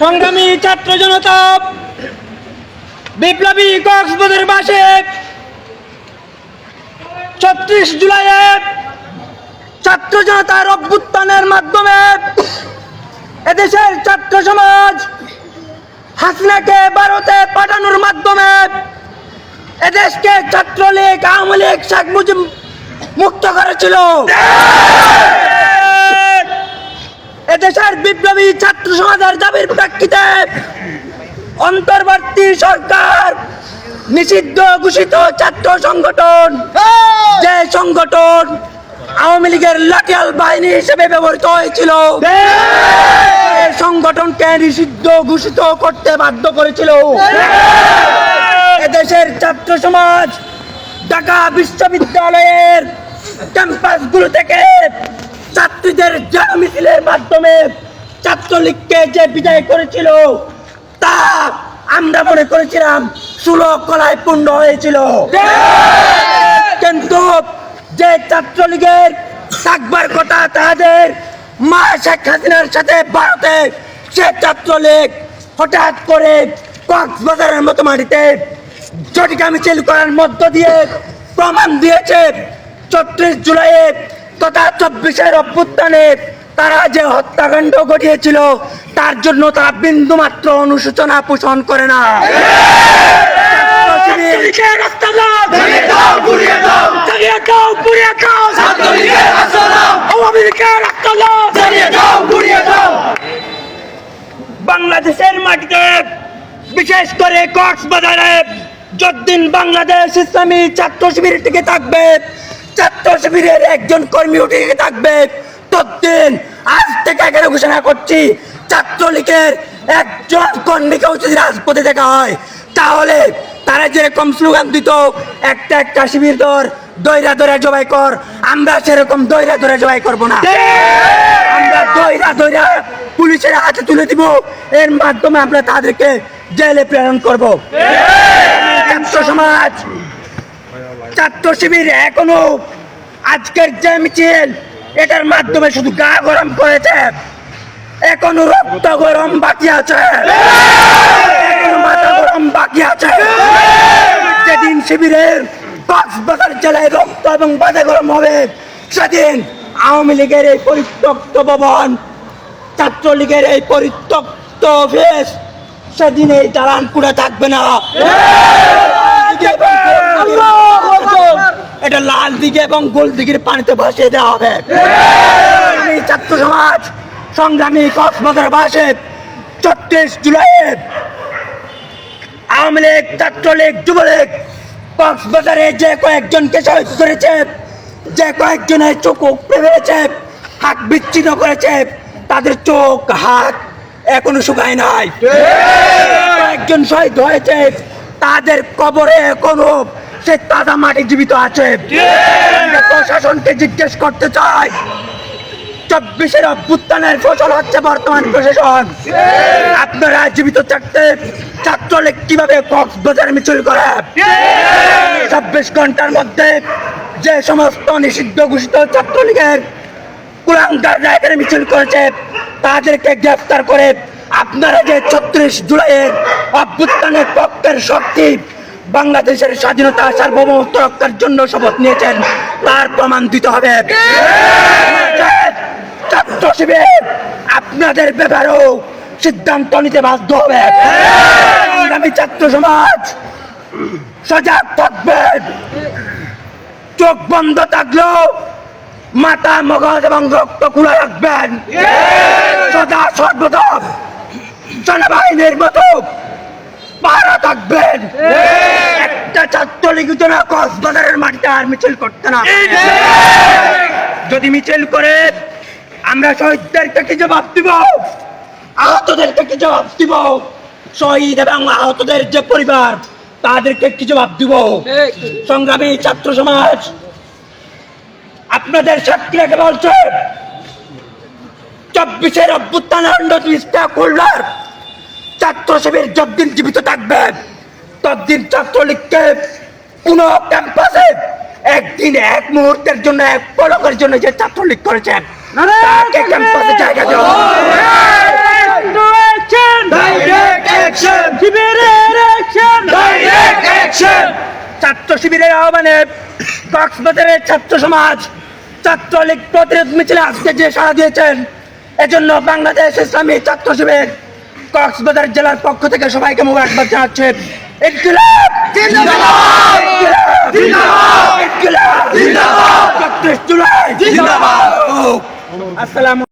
সংগ্রামী ছাত্র জনতা বিপ্লবী কক্সবাজার বাসে ছত্রিশ জুলাইয়ে ছাত্র জনতার অভ্যুত্থানের মাধ্যমে এদেশের ছাত্র সমাজ হাসিনাকে ভারতে পাঠানোর মাধ্যমে এদেশকে ছাত্রলীগ আওয়ামী লীগ শেখ মুজিব মুক্ত করেছিল। এদেশের বিপ্লবী ছাত্র সমাজের দাবির প্রেক্ষিতে অন্তর্বর্তী সরকার নিষিদ্ধ ঘোষিত ছাত্র সংগঠন যে সংগঠন আওয়ামী লীগের লাঠিয়াল বাহিনী হিসেবে ব্যবহৃত হয়েছিল সংগঠনকে নিষিদ্ধ ঘোষিত করতে বাধ্য করেছিল। এদেশের ছাত্র সমাজ ঢাকা বিশ্ববিদ্যালয়ের ক্যাম্পাসগুলো থেকে ছাত্রীদের জন মিছিলের মাধ্যমে ছাত্রলীগকে যে বিদায় করেছিল, তা আমরা মনে করেছিলাম ষোলো কলায় পূর্ণ হয়েছিল। কিন্তু যে ছাত্রলীগের থাকবার কথা তাদের মা শেখ হাসিনার সাথে ভারতে, সে ছাত্রলীগ হঠাৎ করে কক্সবাজারের মতো মাটিতে জটিকা মিছিল করার মধ্য দিয়ে প্রমাণ দিয়েছে চব্বিশ জুলাইয়ে তথা চব্বিশের অভ্যুত্থানে তারা যে হত্যাকাণ্ড ঘটিয়েছিল তার জন্য তারা বিন্দু মাত্র অনুশোচনা পোষণ করে না। বাংলাদেশের মাটিতে বিশেষ করে কক্সবাজারে যতদিন বাংলাদেশ ইসলামী ছাত্র শিবির টিকে থাকবে, ছাত্র শিবিরের একজন কর্মী টিকে থাকবে, ততদিন আজ থেকে এখানে ঘোষণা করছি, ছাত্রলীগের একজন কর্মীকেও যদি রাজপথে দেখা হয়, তাহলে তারা যেরকম স্লোগান দিত, একটা একটা শিবির ধর দৈরা দৈরা জবাই কর, আমরা সেরকম দৈরা দৈরা জবাই করব না। আমরা দৈরা দৈরা পুলিশের হাতে তুলে দিব, এর মাধ্যমে আমরা তাদেরকে জেলে প্রেরণ করব। সমাজ, ছাত্র শিবির এখনও আজকের যে মিছিল, এটার মাধ্যমে শুধু গা গরম করেছে। এখনও রক্ত গরম বাকি আছে। গরম বাকি আছে। যেদিন শিবিরের কক্সবাজার জেলায় রক্ত এবং বাধা গরম হবে, সেদিন আওয়ামী লীগের এই পরিত্যক্ত ভবন, ছাত্রলীগের এই পরিত্যক্ত অফিস, সেদিন এই দালান পুরা থাকবে না। এটা লাল দিকে এবং গোল দিকের পানিতে ভাসিয়ে দেওয়া হবে। ছাত্র সমাজ সংগ্রামী কক্সবাজার বাসে ছত্রিশ জুলাইয়ে আওয়ামী লীগ ছাত্রলীগ যুবলীগ কক্সবাজারে যে কয়েকজনকে শহীদ করেছে যে কয়েকজনের চোখ উপড়ে ফেলেছে হাত বিচ্ছিন্ন করেছে তাদের চোখ হাত এখনও শুকায় নাই। কয়েকজন শহীদ হয়েছে তাদের কবরে এখনও সে তাজা মাটি জীবিত আছে। প্রশাসনকে জিজ্ঞেস করতে চাই। চব্বিশের অভ্যুত্থানের ফসল হচ্ছে বর্তমান প্রশাসন। আপনারা জীবিত থাকতে ছাত্রলীগ কীভাবে কক্সবাজার মিছিল করে? চব্বিশ ঘণ্টার মধ্যে যে সমস্ত নিষিদ্ধ ঘোষিত ছাত্রলীগের কুলাঙ্গাররা এখানে মিছিল করেছে তাদেরকে গ্রেফতার করে আপনারা যে ছত্রিশ জুলাইয়ের অভ্যুত্থানের পক্ষের শক্তি বাংলাদেশের স্বাধীনতা সার্বভৌমত্ব রক্ষার জন্য শপথ নিয়েছেন, তার প্রমাণ দিতে হবে। ছাত্র শিবির, আপনাদের ব্যাপারেও সিদ্ধান্ত নিতে বাধ্য হবে। আগামী ছাত্র সমাজ, সজাগ থাকবেন চোখ বন্ধ থাকলেও মাথা মগজ এবং রক্ত খোলা রাখবেন। সদা সর্বদা সেনাবাহিনীর মতো পাহারা থাকবেন। একটা ছাত্রলীগ যেন কক্সবাজারের মাটিতে আর মিছিল করতে না যদি মিছিল করে আমরা শহীদদেরকে কি জবাব দিব? আহতদেরকে কি জবাব দিব? শহীদ এবং আহতদের যে পরিবার তাদেরকে কি জবাব দিব? সংগ্রামী ছাত্র সমাজ আপনাদের সাক্ষীরাকে বলছে? চব্বিশের অভ্যুত্থান আন্দোলনটা খুলনার শিবির যতদিন জীবিত থাকবে ততদিন ছাত্রলীগকে পুনঃ ক্যাম্পাসে একদিন এক মুহূর্তের জন্য এক পলকের জন্য যে ছাত্রলীগ করেছেন তাকে ক্যাম্পাসে জায়গা দেওয়া ছাত্র শিবিরের আহ্বানে কক্সবাজারের ছাত্র সমাজ ছাত্রলীগ প্রতিরোধ মিছিলে আজকে যে সাড়া দিয়েছেন এজন্য বাংলাদেশ ইসলামী ছাত্র শিবির কক্সবাজার জেলার পক্ষ থেকে সবাইকে মোবারকবাদ জানাচ্ছে। ইনকিলাব! জিন্দাবাদ! ইনকিলাব! ইনকিলাব! জিন্দাবাদ! 31 জুলাই! জিন্দাবাদ! আসসালামু